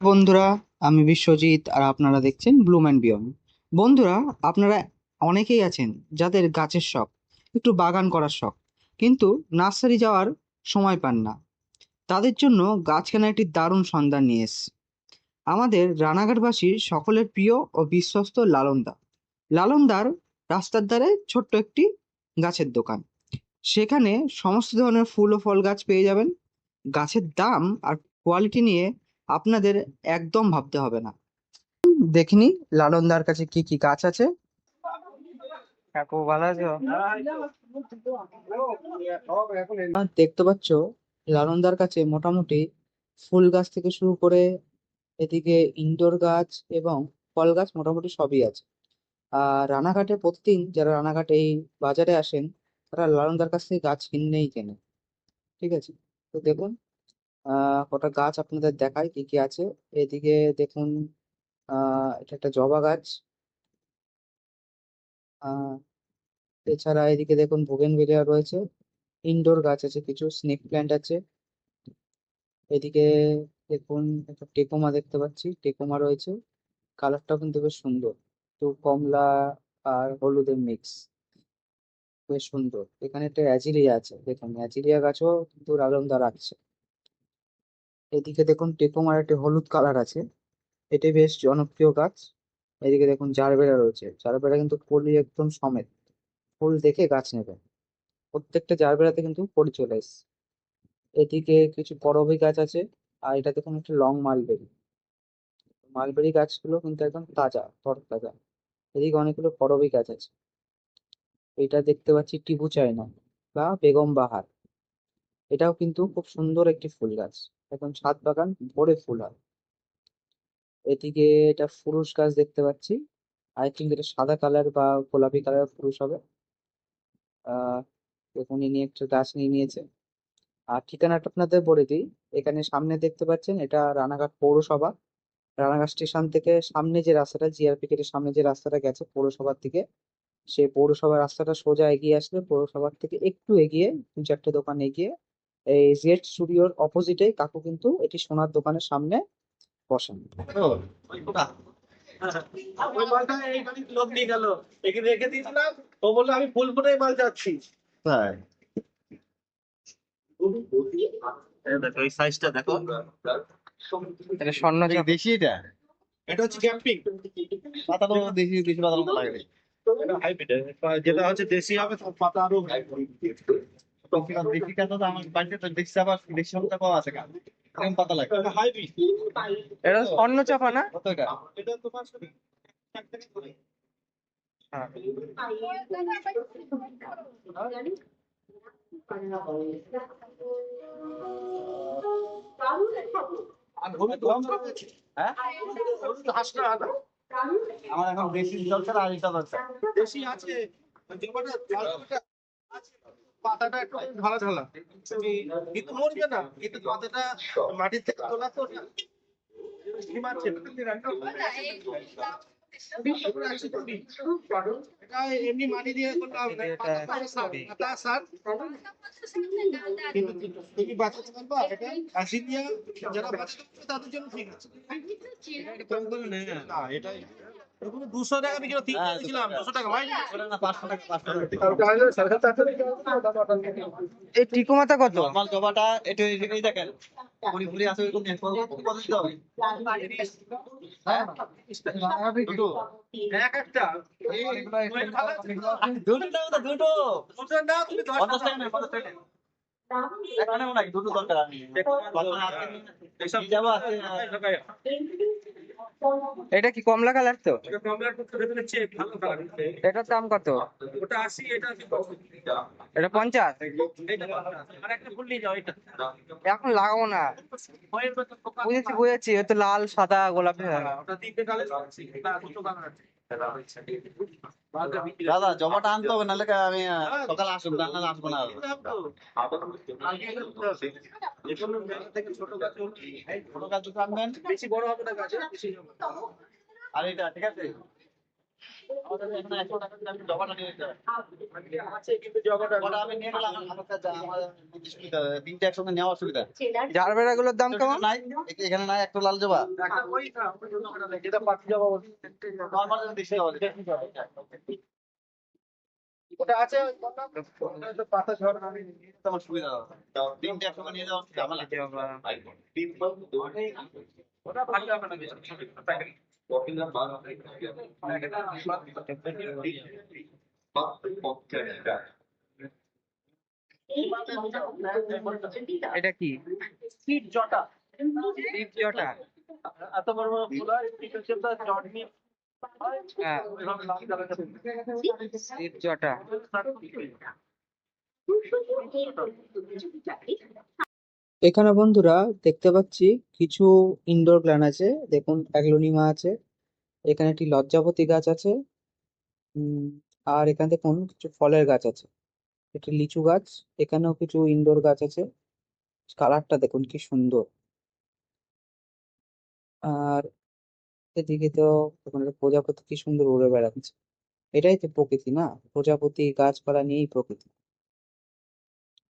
বন্ধুরা, আমি বিশ্বজিৎ আর আপনারা দেখছেন ব্লুম অ্যান্ড বিয়ন্ড বন্ধুরা, আপনারা অনেকেই আছেন যাদের গাছের শখ, একটু বাগান করার শখ, কিন্তু নার্সারি যাওয়ার সময় পান না। তাদের জন্য গাছ কেনার একটি দারুণ সন্ধান নিয়ে এসেছি আমাদের রানাঘাটবাসীর সকলের প্রিয় ও বিশ্বস্ত লালনদা। লালনদার রাস্তার ধারে ছোট্ট একটি গাছের দোকান। সেখানে সমস্ত ধরনের ফুল ও ফল গাছ পেয়ে যাবেন। গাছের দাম আর কোয়ালিটি নিয়ে আপনাদের একদম ভাবতে হবে না। দেখিনি লালনদার কাছে কি কি গাছ আছে? কাকু ভালো আছো? দেখতে পাচ্ছ লালনদার কাছে মোটামুটি ফুল গাছ থেকে শুরু করে এদিকে ইনডোর গাছ এবং ফল গাছ মোটামুটি সবই আছে। আর রানাঘাটে প্রতিদিন যারা রানাঘাটে এই বাজারে আসেন তারা লালনদার কাছ থেকে গাছ কিনেই কেনে। ঠিক আছে? তো দেখুন কটা গাছ আপনাদের দেখাই, কি কি আছে? এদিকে দেখুন আহ এটা একটা জবা গাছ। আহ এছাড়া এদিকে দেখুন বোগেনভেলিয়া রয়েছে। ইনডোর গাছ আছে কিছু স্নেক প্ল্যান্ট আছে। এদিকে দেখুন, একটা টেকোমা দেখতে পাচ্ছি, টেকোমা রয়েছে। কালারটাও কিন্তু বেশ সুন্দর। একটু কমলা আর হলুদের মিক্স বেশ সুন্দর। এখানে একটা অ্যাজিলিয়া আছে, দেখুন, অ্যাজিলিয়া গাছও কিন্তু লালনদা রাখছে। এদিকে দেখুন টেকোমার একটি হলুদ কালার আছে। এটি বেশ জনপ্রিয় গাছ। এদিকে দেখুন জারবেরা রয়েছে। জারবেরা কিন্তু কলি একদম সমেত। ফুল দেখে গাছ নেবেন প্রত্যেকটা জারবেরাতে কিন্তু কলি চলে এসছে। এদিকে কিছু করবী গাছ আছে আর এটা দেখুন একটা লং মালবেরি। মালবেরি গাছগুলো কিন্তু একদম তাজা, তরতাজা। এদিকে অনেকগুলো করবী গাছ আছে। এটা দেখতে পাচ্ছি টিবু চায়না বা বেগম বাহার। এটাও কিন্তু খুব সুন্দর একটি ফুল গাছ। এখন ছাদ বাগান, ভরে ফুল হয়। এদিকে এটা ফুরুষ গাছ দেখতে পাচ্ছি। আই থিঙ্ক এটা সাদা কালার বা গোলাপি কালারের ফুরুষ হবে। আহ দেখুন ইনি একটা গাছ নিয়ে নিয়েছে। আর ঠিকানাটা আপনাদের বলে দিই। এখানে সামনে দেখতে পাচ্ছেন, এটা রানাঘাট পৌরসভা। রানাঘাট স্টেশন থেকে সামনে যে রাস্তাটা জিআরপি গেটের সামনে যে রাস্তাটা গেছে পৌরসভার দিকে, সেই পৌরসভার রাস্তাটা সোজা এগিয়ে আসলে পৌরসভার থেকে একটু এগিয়ে দু চারটে দোকান এগিয়ে এই জেড স্টুডিওর অপোজিটে কাকু কিন্তু এটি সোনার দোকানের সামনে বসেন। ওই মালটা এইখানে লোক নিয়ে গেল এখানে রেখে দিয়েছিলাম ও বলল আমি ফুল মাল যাচ্ছি তাই দেখো এই সাইজটা দেখো এটা স্বর্ণ এটা দেশি এটা? এটা হচ্ছে ক্যাম্পিং। পাতা দেশি দেশি পাতার লাগে। যেটা হচ্ছে দেশি হবে পাতা আরও তো আমার বাড়িতে তো দেশি চাপা দেশি পাতা পাওয়া আছে কেন এরকম পাতা লাগে। এটা স্বর্ণ চাপা না? কত এটা এটা তোমার হ্যাঁ? আমার এখন দেশি দরকার আর এটা দরকার দেশি জমাটা আছে। পাতাটা একটু ঢালা ঢালা। কিন্তু মরবে না? কিন্তু পাতাটা মাটির থেকে তোলা তো না? এমনি মাটি দিয়ে তুমি বাঁচাতে পারবা? এটা যারা বাঁচাতে তাদের জন্য ঠিক আছে। না। এটাই। এগুলো দুশো টাকা বিক্রি তিন হ্যাঁ, দিয়েছিলাম দুশো টাকা। ভাই না পাঁচশো টাকা এই টিকোমাতা কত? নর্মাল জবাটা এটা এই দেখেন। পুরি পুরি আছে ওরকম নেই কত দিতে হবে? হ্যাঁ? দুটো। এক একটা। দুটো। দাও দুটো দুটো না তুমি দশ পঞ্চাশ টাকা নেই পঞ্চাশ টাকা এটা কি কমলা কালার তো? এটার দাম কত? ওটা আশি এটা পঞ্চাশ? আর একটা ফুল নিয়ে যাও এটা এখন লাগাবো না। বুঝেছি বুঝেছি তো লাল সাদা গোলাপি দাদা, জমাটা আনতে হবে, নাহলে আমি সকাল আসব, না আসব না ছোট আনবেন বেশি বড় হবে না গাছ। আর এটা, ঠিক আছে নেওয়া অসুবিধা জারবেরাগুলোর দাম কেমন নাই এখানে নাই একটা লাল জবা যেটা পাতি জবা নর্মাল ওটা আছে পাতা ঝরা আমি আমার সুবিধা হবে। তিনটে একসঙ্গে নিয়ে যাওয়া ঝামেলা ওটা ভালো হবে না এটা কি? জটা জটা এত বড় বড় ফুল ঠিক আছে তো জট নিয়ে এখানে বন্ধুরা দেখতে পাচ্ছি কিছু ইনডোর প্ল্যান আছে। দেখুন, অ্যাগ্লোনিমা আছে, এখানে একটি লজ্জাপতি গাছ আছে আর এখানে দেখুন কিছু ফলের গাছ আছে, একটি লিচু গাছ, এখানেও কিছু ইনডোর গাছ আছে। কালারটা দেখুন কি সুন্দর। আর এদিকে তো দেখুন প্রজাপতি কি সুন্দর উড়ে বেড়াচ্ছে। এটাই তো প্রকৃতি না? প্রজাপতি গাছপালা নিয়েই প্রকৃতি।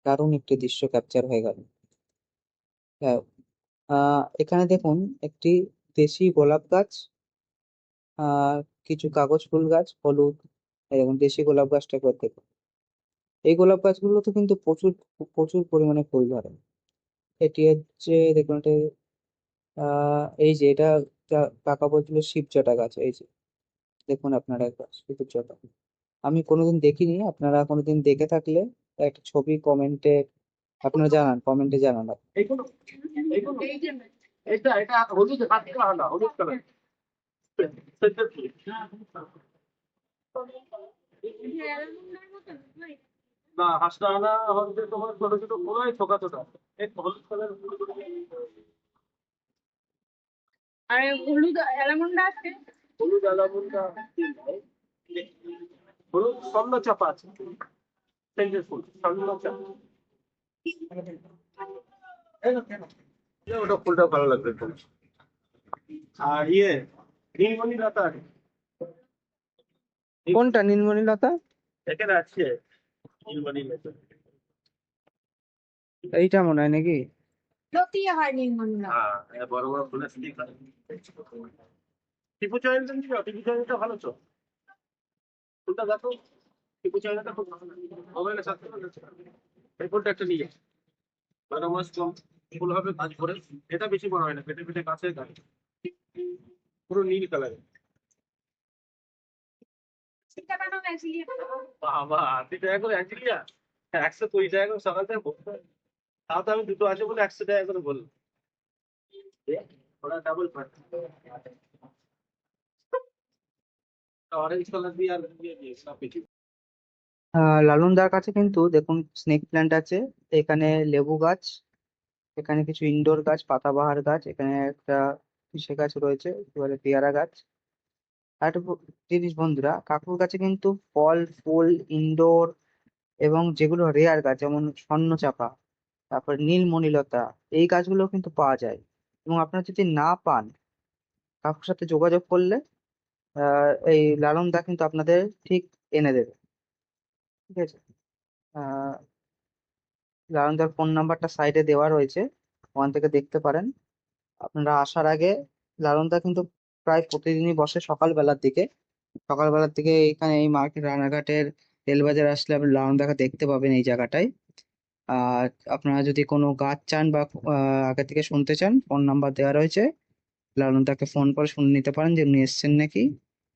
দারুণ একটি দৃশ্য ক্যাপচার হয়ে গেল। হ্যাঁ এখানে দেখুন একটি দেশি গোলাপ গাছ, আর কিছু কাগজ ফুল গাছ, হলুদ দেখুন দেশি গোলাপ গাছটা একবার দেখুন। এই গোলাপ গাছগুলোতে কিন্তু প্রচুর প্রচুর পরিমাণে ফুল ধরে। এটি হচ্ছে, দেখুন এটা এই যে এটা কা- কাকা বলছিল শিবজটা গাছ এই যে দেখুন আপনারা একবার শিবজটা আমি কোনোদিন দেখিনি আপনারা কোনোদিন দেখে থাকলে একটা ছবি কমেন্টে আপনারা জানান কমেন্টে জানান না হলুদ কালার না হাসটা আনা হচ্ছে তোমার ছোট ছোট ফুলই ছোকা এই হলুদ কালার আর হলুদ অ্যালামন্ডা আছে। হলুদ আলামুন্ডা হলুদ স্বর্ণ চাপা আছে। সেন্টের ফুল স্বর্ণ চাপা। ওটা ফুলটা ভালো লাগবে আর ইয়ে নীলমণি লতা আছে। কোনটা নীলমণি লতা? এখানে আছে। নীলমণি লতা। এইটা মনে হয় নাকি? লতিয়ে হয় হ্যাঁ বড় বড় ফুলের স্টিক টিপু চাইল্ড টিপু ভালো তো। ফুলটা দেখো টিপু খুব ভালো সাথে এই ফুলটা একটা নিয়ে। বারো মাস কম ফুল হবে কাজ করে। এটা বেশি বড় হয় না পেটে পেটে গাছের গাছ পুরো নীল কালার সীতাকানন অ্যাকচুয়ালি বাবা আশি টাকা করে অ্যাঞ্জেলিয়া একশো কুড়ি টাকা সকাল থেকে। তাও তো আমি দুটো আছে বলে একশো টাকা বললাম। আহ লালনদার কাছে। কিন্তু দেখুন স্নেক প্ল্যান্ট আছে। এখানে লেবু গাছ, এখানে কিছু ইনডোর গাছ, পাতাবাহার গাছ, এখানে একটা পিসে গাছ রয়েছে এবারে পেয়ারা গাছ। আর জিনিস বন্ধুরা, কাকুর কাছে কিন্তু ফল, ফুল ইনডোর এবং যেগুলো রেয়ার গাছ, যেমন স্বর্ণচাপা। তারপর নীলমণিলতা, এই গাছগুলো কিন্তু পাওয়া যায়। এবং আপনারা যদি না পান, কাকুর সাথে যোগাযোগ করলে এই লালনদা কিন্তু আপনাদের ঠিক এনে দেবে। ঠিক আছে? লালনদার ফোন নাম্বারটা সাইডে দেওয়া রয়েছে, ওখান থেকে দেখতে পারেন। আপনারা আসার আগে, লালনদা কিন্তু প্রায় প্রতিদিনই বসে সকালবেলার দিকে। সকালবেলার দিকে এখানে এই মার্কেট রানাঘাটের রেলবাজার আসলে আপনি লালনদাকে দেখতে পাবেন এই জায়গাটায়। আর আপনারা যদি কোনো গাছ চান বা আগে থেকে শুনতে চান, ফোন নাম্বার দেওয়া রয়েছে। লালন লালনদাকে ফোন করে শুনে নিতে পারেন যে উনি এসছেন নাকি।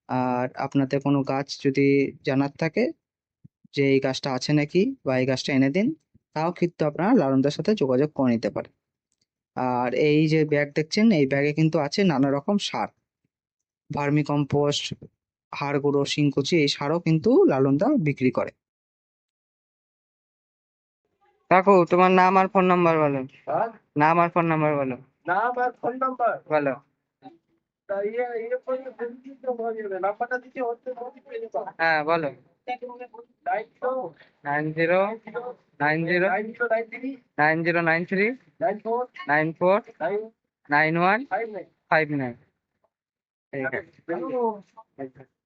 আর আপনাদের কোনো গাছ যদি জানার থাকে যে এই গাছটা আছে নাকি বা এই গাছটা এনে দিন, তাও কিন্তু আপনারা লালনদার সাথে যোগাযোগ করে নিতে পারেন। আর এই যে ব্যাগ দেখছেন, এই ব্যাগে কিন্তু আছে নানা রকম সার। ভার্মি কম্পোস্ট হাড় গুঁড়ো শিংকুচি, এই সারও কিন্তু লালনদা বিক্রি করে। কাকু তোমার নাম আর ফোন নাম্বার বলো। নাম আর ফোন নাম্বার বলো। নাম আর ফোন নাম্বার বলো। হ্যাঁ বলো। Nine zero nine zero nine zero nine three nine four nine one five nine ঠিক আছে